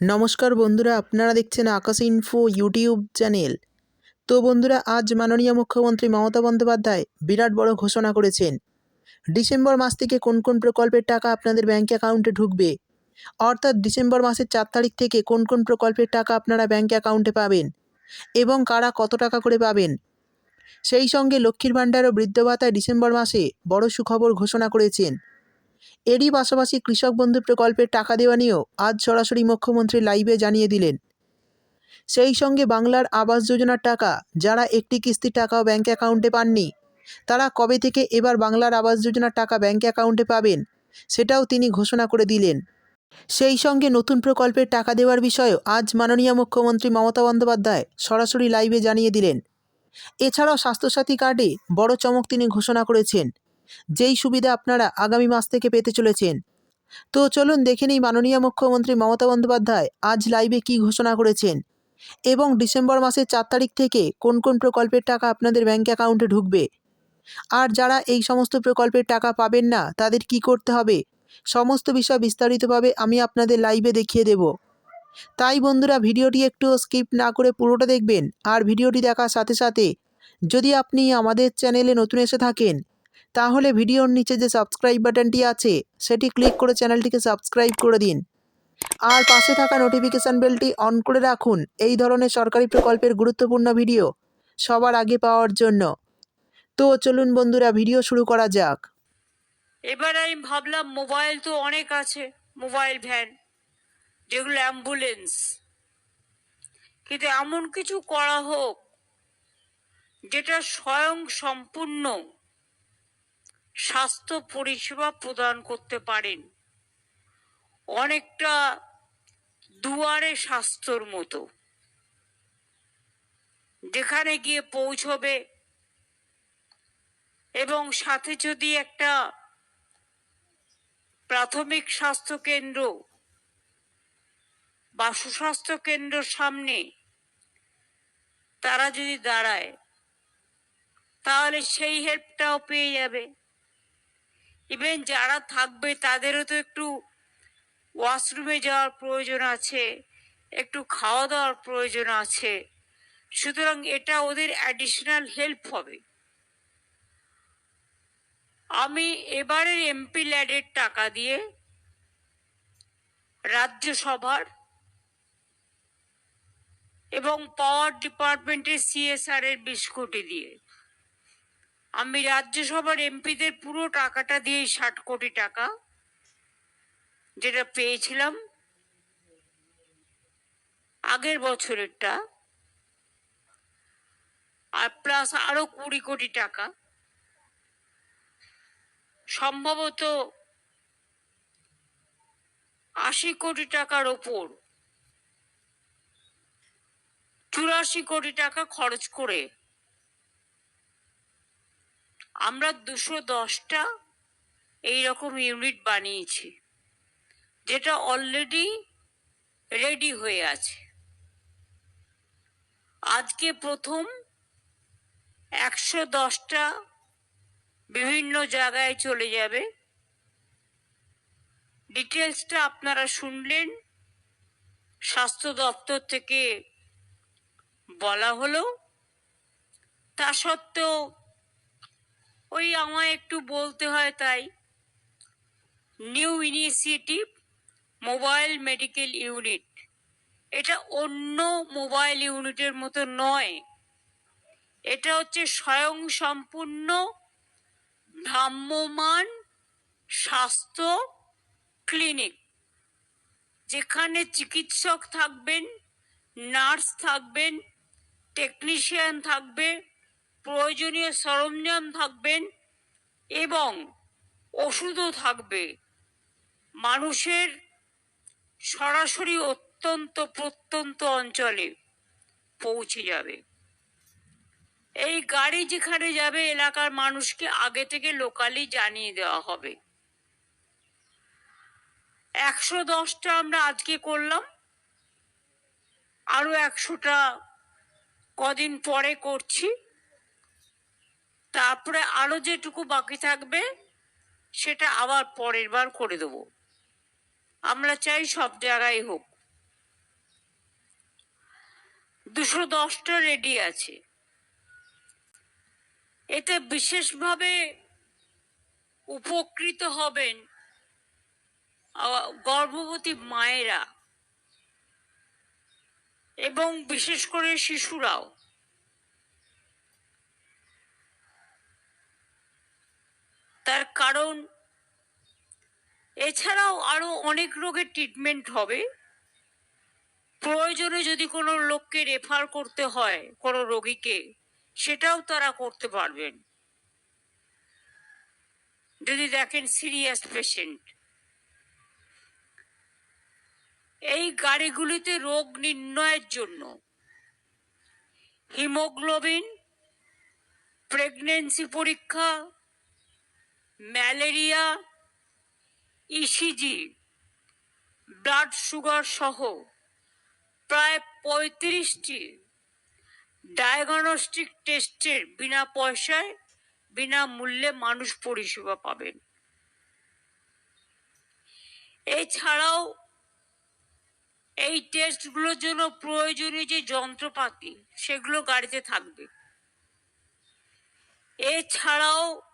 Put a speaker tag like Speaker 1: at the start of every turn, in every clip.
Speaker 1: নমস্কার বন্ধুরা, আপনারা দেখছেন আকাশ ইনফো ইউটিউব চ্যানেল তো বন্ধুরা, আজ মাননীয় মুখ্যমন্ত্রী মমতা বন্দ্যোপাধ্যায় বিরাট বড় ঘোষণা করেছেন। ডিসেম্বর মাস থেকে কোন কোন প্রকল্পের টাকা আপনাদের ব্যাঙ্ক অ্যাকাউন্টে ঢুকবে? অর্থাৎ ডিসেম্বর মাসের চার তারিখ থেকে কোন কোন প্রকল্পের টাকা আপনারা ব্যাঙ্ক অ্যাকাউন্টে পাবেন? এবং কারা কত টাকা করে পাবেন? সেই সঙ্গে লক্ষ্মীর ভাণ্ডার ও বৃদ্ধ ভাতায় ডিসেম্বর মাসে বড় সুখবর ঘোষণা করেছেন। এরই পাশাপাশি কৃষক বন্ধু প্রকল্পের টাকা দেওয়া নিয়েও আজ সরাসরি মুখ্যমন্ত্রী লাইভে জানিয়ে দিলেন। সেই সঙ্গে বাংলার আবাস যোজনার টাকা, যারা একটি কিস্তির টাকাও ব্যাঙ্ক অ্যাকাউন্টে পাননি, তারা কবে থেকে এবার বাংলার আবাস যোজনার টাকা ব্যাঙ্ক অ্যাকাউন্টে পাবেন, সেটাও তিনি ঘোষণা করে দিলেন। সেই সঙ্গে নতুন প্রকল্পের টাকা দেওয়ার বিষয়েও আজ মাননীয় মুখ্যমন্ত্রী মমতা বন্দ্যোপাধ্যায় সরাসরি লাইভে জানিয়ে দিলেন। এছাড়াও স্বাস্থ্যসাথী কার্ডে বড় চমক তিনি ঘোষণা করেছেন। যেই সুবিধা আপনারা আগামী মাস থেকে পেতে চলেছেন। তো চলুন দেখে নিই মাননীয় মুখ্যমন্ত্রী মমতা বন্দ্যোপাধ্যায় আজ লাইভে কী ঘোষণা করেছেন এবং ডিসেম্বর মাসের চার তারিখ থেকে কোন কোন প্রকল্পের টাকা আপনাদের ব্যাঙ্ক অ্যাকাউন্টে ঢুকবে? আর যারা এই সমস্ত প্রকল্পের টাকা পাবেন না, তাদের কি করতে হবে? সমস্ত বিষয় বিস্তারিতভাবে আমি আপনাদের লাইভে দেখিয়ে দেব। তাই বন্ধুরা, ভিডিওটি একটু স্কিপ না করে পুরোটা দেখবেন। আর ভিডিওটি দেখার সাথে সাথে যদি আপনি আমাদের চ্যানেলে নতুন এসে থাকেন তাহলে ভিডিওর নিচে যে সাবস্ক্রাইব বাটনটি আছে, সেটি ক্লিক করে চ্যানেলটিকে সাবস্ক্রাইব করে দিন। আর পাশে থাকা নোটিফিকেশান বেলটি অন করে রাখুন। এই ধরনের সরকারি প্রকল্পের গুরুত্বপূর্ণ ভিডিও সবার আগে পাওয়ার জন্য। তো চলুন বন্ধুরা ভিডিও শুরু করা যাক।
Speaker 2: এবার আমি ভাবলাম মোবাইল তো অনেক আছে মোবাইল ভ্যান যেগুলো অ্যাম্বুলেন্স কিন্তু এমন কিছু করা হোক, যেটা স্বয়ং সম্পূর্ণ। স্বাস্থ্য পরিষেবা প্রদান করতে পারেন। অনেকটা দুয়ারে স্বাস্থ্যর মতো। যেখানে গিয়ে পৌঁছবে এবং সাথে যদি একটা প্রাথমিক স্বাস্থ্য কেন্দ্র বা সুস্বাস্থ্য কেন্দ্রের সামনে তারা যদি দাঁড়ায়, তাহলে সেই হেল্পটাও পেয়ে যাবে। ইভেন যারা থাকবে, তাদেরও তো একটু ওয়াশরুমে যাওয়ার প্রয়োজন আছে, একটু খাওয়া দাওয়ার প্রয়োজন আছে। সুতরাং এটা ওদের অ্যাডিশনাল হেল্প হবে। আমি এবারের এমপি ল্যাডের টাকা দিয়ে রাজ্যসভার এবং পাওয়ার ডিপার্টমেন্টের সিএসআর এর বিশ কোটি দিয়ে আমি রাজ্যসভার এমপিদের পুরো টাকাটা দিয়ে ষাট কোটি টাকা যেটা পেয়েছিলাম আগের বছরেরটা, আর প্লাস আরও কুড়ি কোটি টাকা। সম্ভবত আশি কোটি টাকার ওপর চুরাশি কোটি টাকা খরচ করে আমরা দুশো দশটা এইরকম ইউনিট বানিয়েছি, যেটা অলরেডি রেডি হয়ে আছে। আজকে প্রথম একশো দশটা বিভিন্ন জায়গায় চলে যাবে। ডিটেলসটা আপনারা শুনলেন, স্বাস্থ্য দপ্তর থেকে বলা হলো। তা সত্ত্বেও ওই আমায় একটু বলতে হয় তাই। New initiative mobile medical unit. এটা অন্য মোবাইল ইউনিটের মতো নয়। এটা হচ্ছে স্বয়ং সম্পূর্ণ ভ্রাম্যমান স্বাস্থ্য ক্লিনিক, যেখানে চিকিৎসক থাকবেন, নার্স থাকবেন, টেকনিশিয়ান থাকবে প্রয়োজনীয় সরঞ্জাম থাকবেন এবং ওষুধও থাকবে। মানুষের সরাসরি অত্যন্ত প্রত্যন্ত অঞ্চলে পৌঁছে যাবে। এই গাড়ি যেখানে যাবে, এলাকার মানুষকে আগে থেকে লোকালি জানিয়ে দেওয়া হবে। একশো দশটা আমরা আজকে করলাম। আরও একশোটা কদিন পরে করছি। তারপরে আরও যেটুকু বাকি থাকবে, সেটা আবার পরের বার করে দেব। আমরা চাই সব জায়গায় হোক। দুশো দশটা রেডি আছে। এতে বিশেষভাবে উপকৃত হবেন গর্ভবতী মায়েরা এবং বিশেষ করে শিশুরাও। তার কারণ, এছাড়াও আরও অনেক রোগের ট্রিটমেন্ট হবে। প্রয়োজনে যদি কোনো লোককে রেফার করতে হয়, কোনো রোগীকে, সেটাও তারা করতে পারবেন। যদি দেখেন সিরিয়াস পেশেন্ট এই গাড়িগুলিতে রোগ নির্ণয়ের জন্য হিমোগ্লোবিন প্রেগনেন্সি পরীক্ষা ম্যালেরিয়া ইসিজি ব্লাড সুগার সহ প্রায় পঁয়ত্রিশটি ডায়াগনস্টিক টেস্টের বিনা পয়সায় বিনামূল্যে মানুষ পরিষেবা পাবেন। এছাড়াও এই টেস্টগুলোর জন্য প্রয়োজনীয় যে যন্ত্রপাতি, সেগুলো গাড়িতে থাকবে। এছাড়াও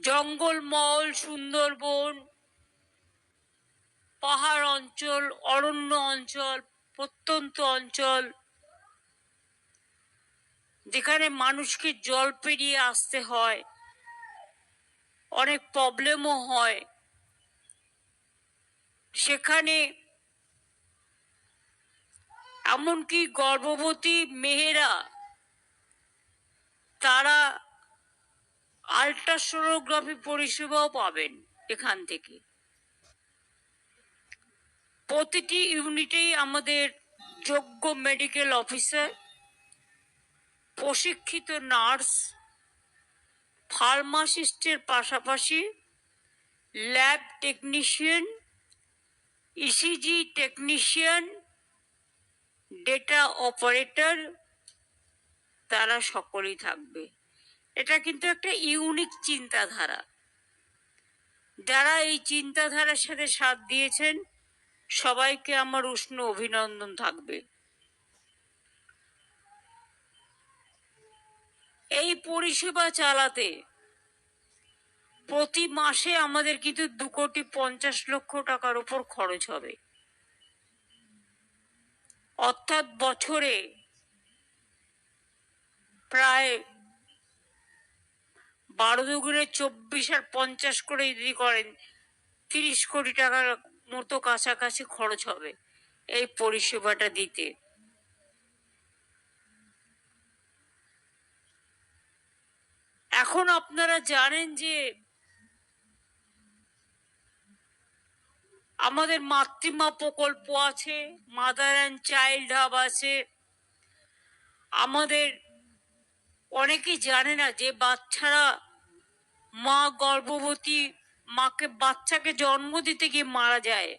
Speaker 2: জঙ্গলমহল, সুন্দরবন, পাহাড় অঞ্চল, অরণ্য অঞ্চল, প্রত্যন্ত অঞ্চল, যেখানে মানুষকে জল পেরিয়ে আসতে হয়, অনেক প্রবলেমও হয়। সেখানে এমনকি গর্ভবতী মেয়েরা, তারা আল্ট্রাসোনোগ্রাফি পরিষেবাও পাবেন এখান থেকে। প্রতিটি ইউনিটেই আমাদের যোগ্য মেডিকেল অফিসার, প্রশিক্ষিত নার্স, ফার্মাসিস্টের পাশাপাশি lab technician ECG technician, data operator, তারা সকলেই থাকবে। এটা কিন্তু একটা ইউনিক চিন্তাধারা। যারা এই চিন্তাধারার সাথে সাথ দিয়েছেন, সবাইকে আমার উষ্ণ অভিনন্দন থাকবে। এই পরিষেবা চালাতে প্রতি মাসে আমাদের কিন্তু দু কোটি পঞ্চাশ লক্ষ টাকার উপর খরচ হবে। অর্থাৎ বছরে প্রায় বারো দুগুণে চব্বিশ আর পঞ্চাশ করে যদি করেন, তিরিশ কোটি টাকার মতো কাছাকাছি খরচ হবে এই পরিষেবাটা দিতে। এখন আপনারা জানেন যে আমাদের মাতৃমা প্রকল্প আছে মাদার অ্যান্ড চাইল্ড হাব আছে, আমাদের অনেকেই জানে না যে বাচ্চারা মা গর্ভবতী মাকে বাচ্চাকে জন্ম দিতে গিয়ে মারা যায়।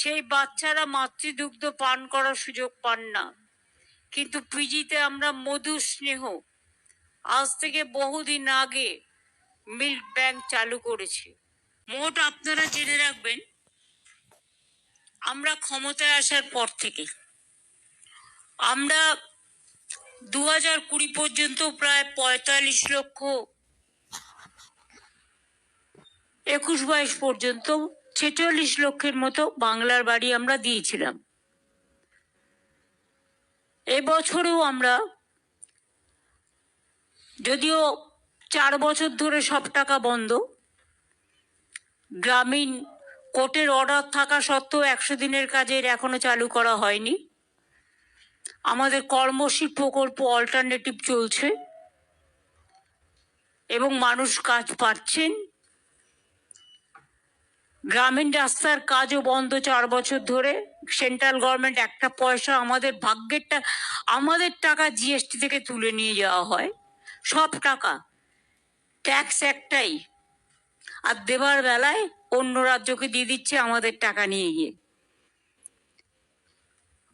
Speaker 2: সেই বাচ্চারা মাতৃদুগ্ধ পান করার সুযোগ পান না। কিন্তু পিজিতে আমরা মধু স্নেহ। আজ থেকে বহুদিন আগে মিল্ক ব্যাংক চালু করেছি। মোট আপনারা জেনে রাখবেন, আমরা ক্ষমতায় আসার পর থেকে আমরা দু হাজার কুড়ি পর্যন্ত প্রায় পঁয়তাল্লিশ লক্ষ একুশ বাইশ পর্যন্ত ছেচল্লিশ লক্ষের মতো বাংলার বাড়ি আমরা দিয়েছিলাম। এবছরেও আমরা যদিও চার বছর ধরে সব টাকা বন্ধ, গ্রামীণ কোর্টের অর্ডার থাকা সত্ত্বেও একশো দিনের কাজের এখনও চালু করা হয়নি। আমাদের কর্মশীল প্রকল্প অল্টারনেটিভ চলছে। এবং মানুষ কাজ পাচ্ছেন। গ্রামীণ রাস্তার কাজও বন্ধ চার বছর ধরে। সেন্ট্রাল গভর্নমেন্ট একটা পয়সা আমাদের ভাগ্যের আমাদের টাকা জিএসটি থেকে তুলে নিয়ে যাওয়া হয়। সব টাকা। ট্যাক্স একটাই। আর দেবার বেলায় অন্য রাজ্যকে দিয়ে দিচ্ছে আমাদের টাকা নিয়ে গিয়ে।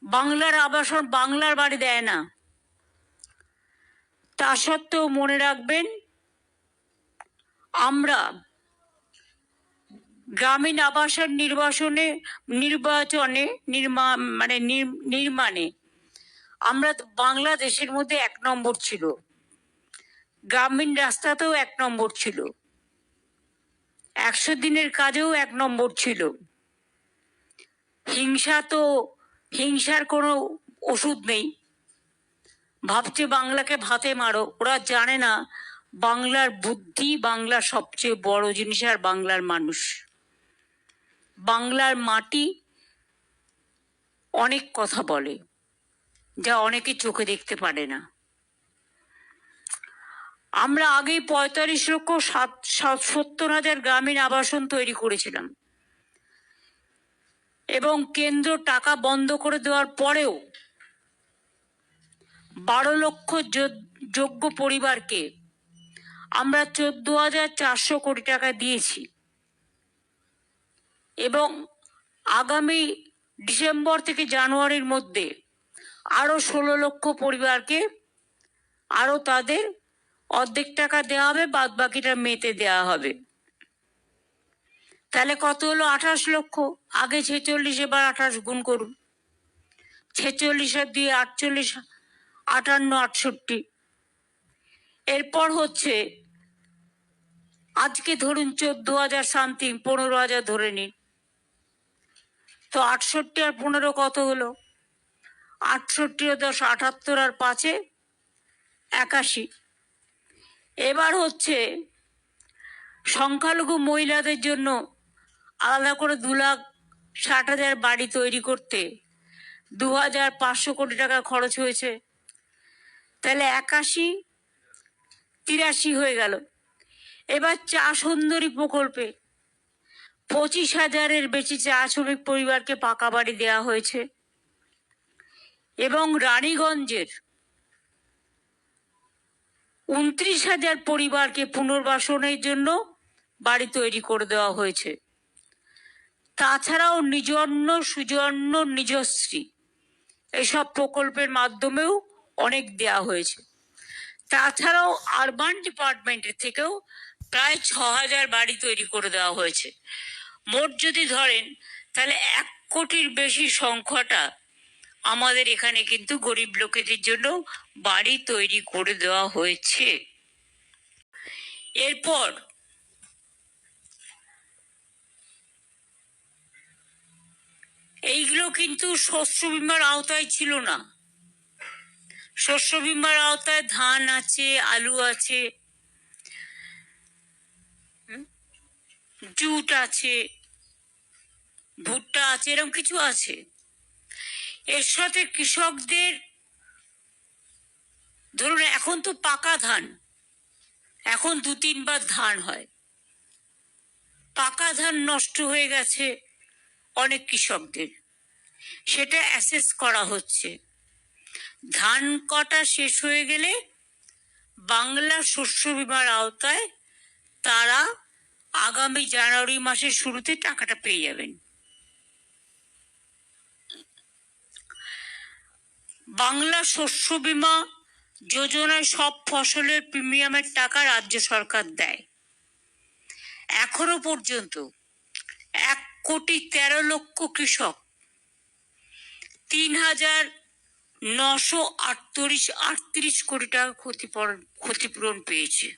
Speaker 2: বাংলার আবাসন বাংলার বাড়ি দেয় না। তা সত্ত্বেও মনে রাখবেন, আমরা গ্রামীণ আবাসন নির্বাসনে, নির্বাচনে, নির্মা মানে নির- নির্মাণে আমরা বাংলাদেশের মধ্যে এক নম্বর ছিল। গ্রামীণ রাস্তাতেও এক নম্বর ছিল। একশো দিনের কাজেও এক নম্বর ছিল। হিংসা তো হিংসার কোনো ওষুধ নেই। ভাবছে বাংলাকে ভাতে মারো। ওরা জানে না বাংলার বুদ্ধি বাংলার সবচেয়ে বড় জিনিস আর বাংলার মানুষ। বাংলার মাটি অনেক কথা বলে, যা অনেকে চোখে দেখতে পারে না। আমরা আগেই পঁয়তাল্লিশ লক্ষ সাত, সাত- সত্তর হাজার গ্রামীণ আবাসন তৈরি করেছিলাম। এবং কেন্দ্র টাকা বন্ধ করে দেওয়ার পরেও বারো লক্ষ যোগ্য পরিবারকে আমরা চোদ্দ হাজার চারশো কোটি টাকা দিয়েছি। এবং আগামী ডিসেম্বর থেকে জানুয়ারির মধ্যে আরও ষোলো লক্ষ পরিবারকে আরও তাদের অর্ধেক টাকা দেওয়া হবে বাদ বাকিটা মেতে দেওয়া হবে। তাহলে কত হলো? আঠাশ লক্ষ। আগে ছেচল্লিশ, এবার আঠাশ, গুণ করুন। ছেচল্লিশ আর দিয়ে আটচল্লিশ, আটান্ন, আটষট্টি। এরপর হচ্ছে, আজকে ধরুন চোদ্দ হাজার সামথিং, পনেরো হাজার ধরে নিন। তো আটষট্টি আর পনেরো কত হলো? আটষট্টি দশ, আটাত্তর আর পাঁচে একাশি। এবার হচ্ছে, সংখ্যালঘু মহিলাদের জন্য আলাদা করে দু লাখ ষাট হাজার বাড়ি তৈরি করতে দু হাজার পাঁচশো কোটি টাকা খরচ হয়েছে। তাহলে একাশি, তিরাশি হয়ে গেল। এবার চা সুন্দরী প্রকল্পে পঁচিশ হাজারের বেশি চা শ্রমিক পরিবারকে পাকা বাড়ি দেওয়া হয়েছে। এবং রানীগঞ্জের উনত্রিশ হাজার পরিবারকে পুনর্বাসনের জন্য বাড়ি তৈরি করে দেওয়া হয়েছে। তাছাড়াও নিজন্য, সুজন্য, নিজশ্রী। এসব প্রকল্পের মাধ্যমেও অনেক দেওয়া হয়েছে। তাছাড়াও আরবান ডিপার্টমেন্টের থেকেও প্রায় ছ হাজার বাড়ি তৈরি করে দেওয়া হয়েছে। মোট যদি ধরেন, তাহলে এক কোটির বেশি সংখ্যাটা আমাদের এখানে কিন্তু গরিব লোকেদের জন্য বাড়ি তৈরি করে দেওয়া হয়েছে। এরপর এইগুলো কিন্তু শস্য বিমার আওতায় ছিল না। শস্য বিমার আওতায় ধান আছে, আলু আছে জুট আছে, ভুট্টা আছে, এরকম কিছু আছে। এর সাথে কৃষকদের, ধরুন এখন তো পাকা ধান, এখন দু তিনবার ধান হয়। পাকা ধান নষ্ট হয়ে গেছে অনেক কৃষকদের। সেটা অ্যাসেস করা হচ্ছে। ধান কটা শেষ হয়ে গেলে বাংলা শস্য বিমার আওতায় তারা আগামী জানুয়ারি মাসের শুরুতে টাকাটা পেয়ে যাবেন। বাংলা শস্য বিমা যোজনায় সব ফসলের প্রিমিয়ামের টাকা রাজ্য সরকার দেয়। এখনও পর্যন্ত এক কোটি তেরো লক্ষ কৃষক। তিন হাজার নশো আটত্রিশ আটত্রিশ কোটি টাকা ক্ষতিপূরণ ক্ষতিপূরণ পেয়েছে।